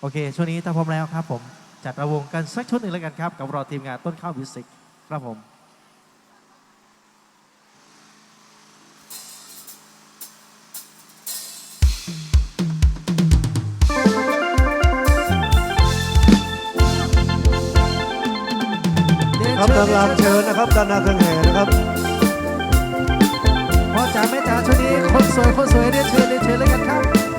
โอเค ช่วงนี้ถ้าพร้อมแล้วครับผม จัดระวงกันสักชุดหนึ่งแล้วกันครับ กับเราทีมงานต้นข้าวมิวสิกครับผมครับนางรำเชิญนะครับด้านหน้าเครื่องแห่นะครับพ่อจ๋าแม่จ๋าช่วงนี้คนสวยคนสวยเรียนเชิญเรียนเชิญเลยกันครับ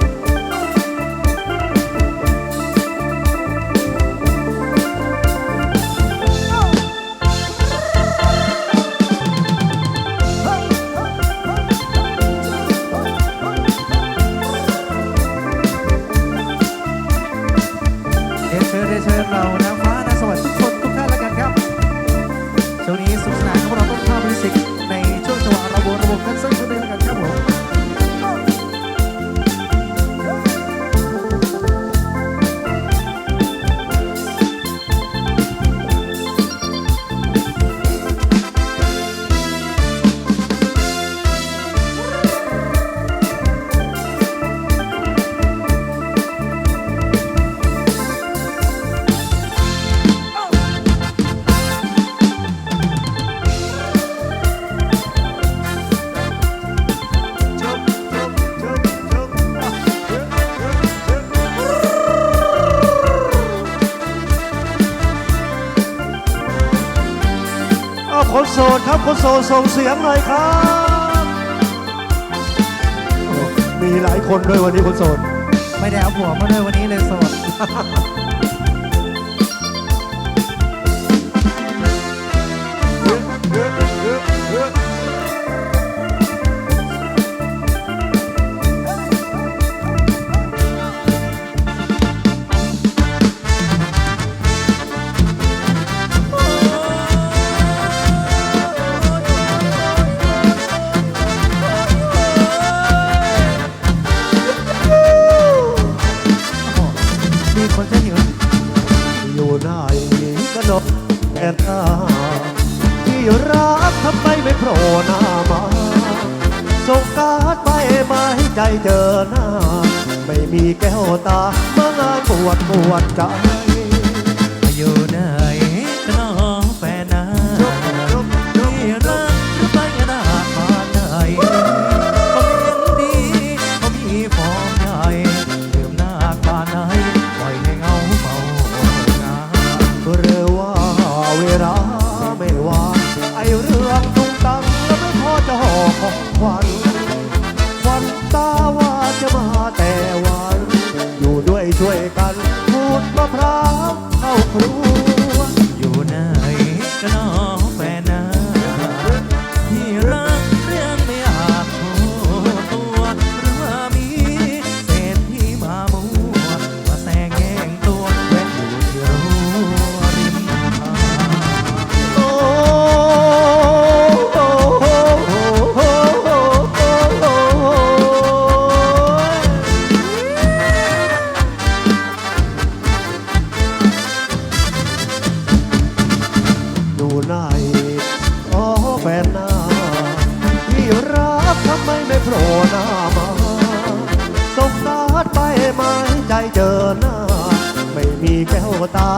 สดครับคนโสดส่งเสียงหน่อยครับ มีหลายคนด้วยวันนี้คนโสด ไม่ได้เอาผัวมาด้วยวันนี้เลยโสด ส่งการ์ดไปมาให้ใจเจอหน้า ไม่มีแก้วตามางานปวดปวดใจอยู่ไหนก็น้องแฟนนะที่รักหรือไปกันหน้าบ้านไหนเขาเลี้ยงดีเขามีฟอร์มใหญ่ดื่มหน้าบ้านไหน ควันควันตาว่าจะมาแต่วัน อยู่ด้วยช่วยกันพูดมะพร้าว นหน้าที่รักทำไมไม่โผล่หน้ามาส่งการ์ดไปไหมาให้ใจเจอหน้า ไม่มีแก้วตา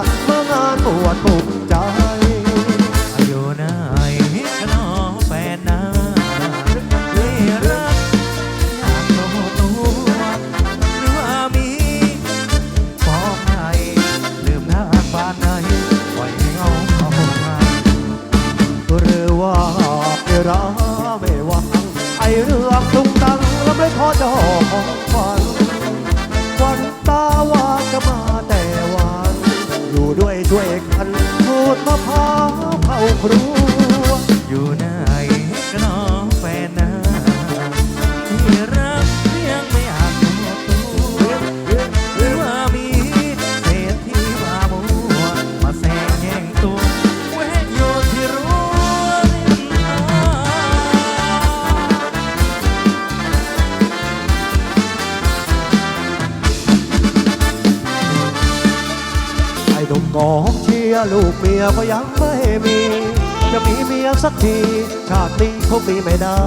มียก็ยังไม่มี จะมีเมียสักที ชาตินี้คงมีไม่ได้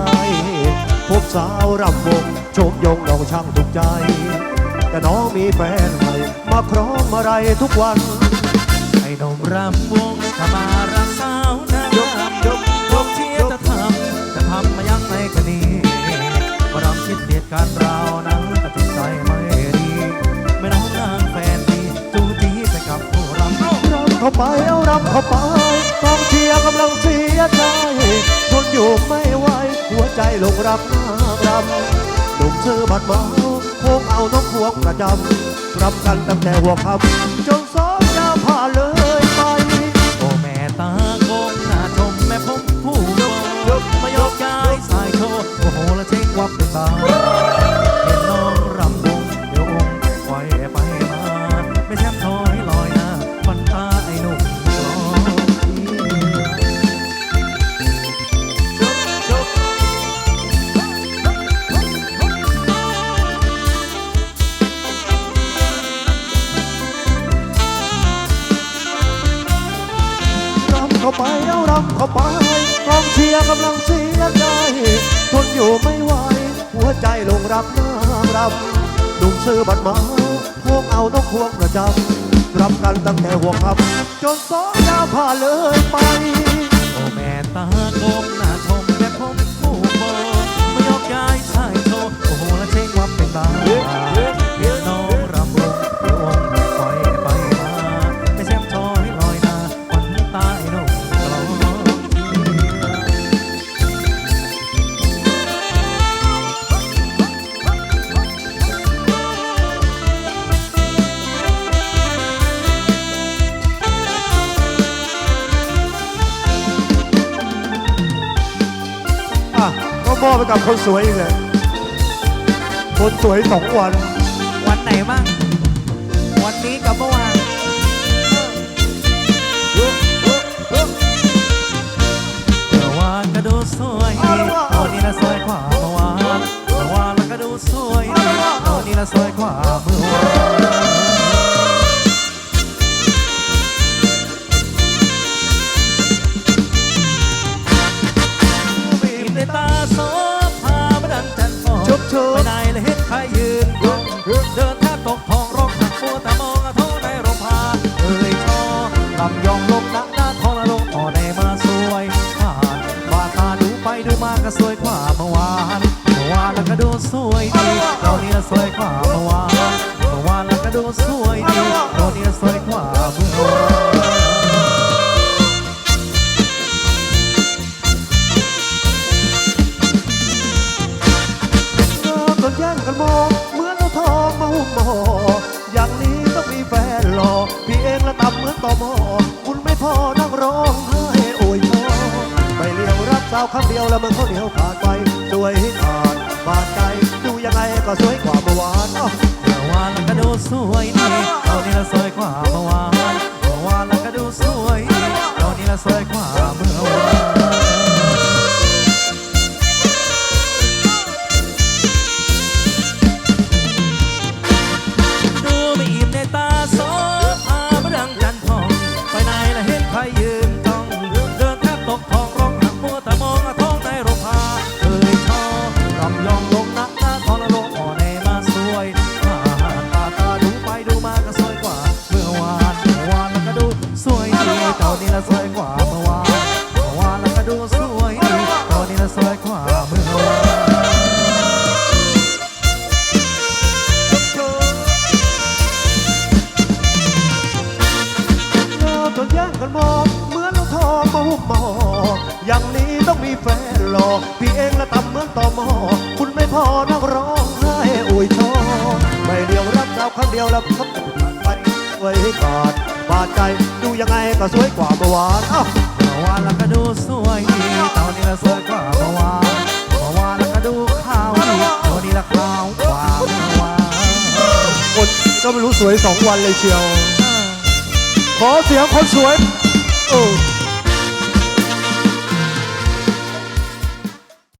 พบสาวรำวงโชมยงน้องช่างถูกใจ แต่น้องมีแฟนใหม่มาครองมาไรทุกวัน ไอ้หนุ่มรำวงถ้ามาร รักนากรำหนุ่มซื้อบัตรเมาโคงเอานกพวงประจำรำกันตั้งแต่หัวค่ำจนสองยาผ่านเลย เข้าไปเอารำเข้าไปกองเชียร์กำลังเสียใจทนอยู่ไม่ไหวหัวใจลงรับนางรำหนุ่มซื้อบัตรมาพวงเอานกพวงประจำรับกันตั้งแต่หัวค่ำจนสองยามผ่าเลยไป ก็มอบไปกับคนสวยอีกเลยคนสวยสองวัน วันไหนบ้างวันนี้กับเมื่อวานเมื่อวานก็ดูสวยวันนี้ละสวยกว่าเมื่อวานเมื่อวานแล้วก็ดูสวยวันนี้ละสวยกว่าเมื่อวาน สวยกว่าเมื่อวานเมื่อวานแล้วก็ดูสวยดีตอนนี้สวยกว่าเมื่อวานเริ่มต้นแย่งกันมองเหมือนเอาทองมาหุ้มหม้ออย่างนี้ต้องมีแฟนหล่อพี่เองละต่ำเหมือนต่อหม้อคุณไม่พอนั่งร้องไห้โอยพอไปเลี้ยวรักสาวครั้งเดียวแล้วมันเขาเดียวขาดไปสวยให้ขา มันมองเหมือนเอาทองมาหุ้มหมออย่างนี้ต้องมีแฟนหล่อพี่เองละต่ำเหมือนต่อหมอคุณไม่พอนั่งร้องไห้โอยชอไม่เดียวรักสาวครั้งเดียวแล้วเขาไปสวยให้ขาดบาดใจดูยังไงก็สวยกว่าเมื่อวานอ้าวเมื่อวานแล้วก็ดูสวยดีตอนนี้ละสวยกว่าเมื่อวานเมื่อวานแล้วก็ดูขาวดีตอนนี้ละขาวกว่าเมื่อวานคนก็ไม่รู้สวยสองวันเลยเชียว ขอเสียงคนสวยโอ้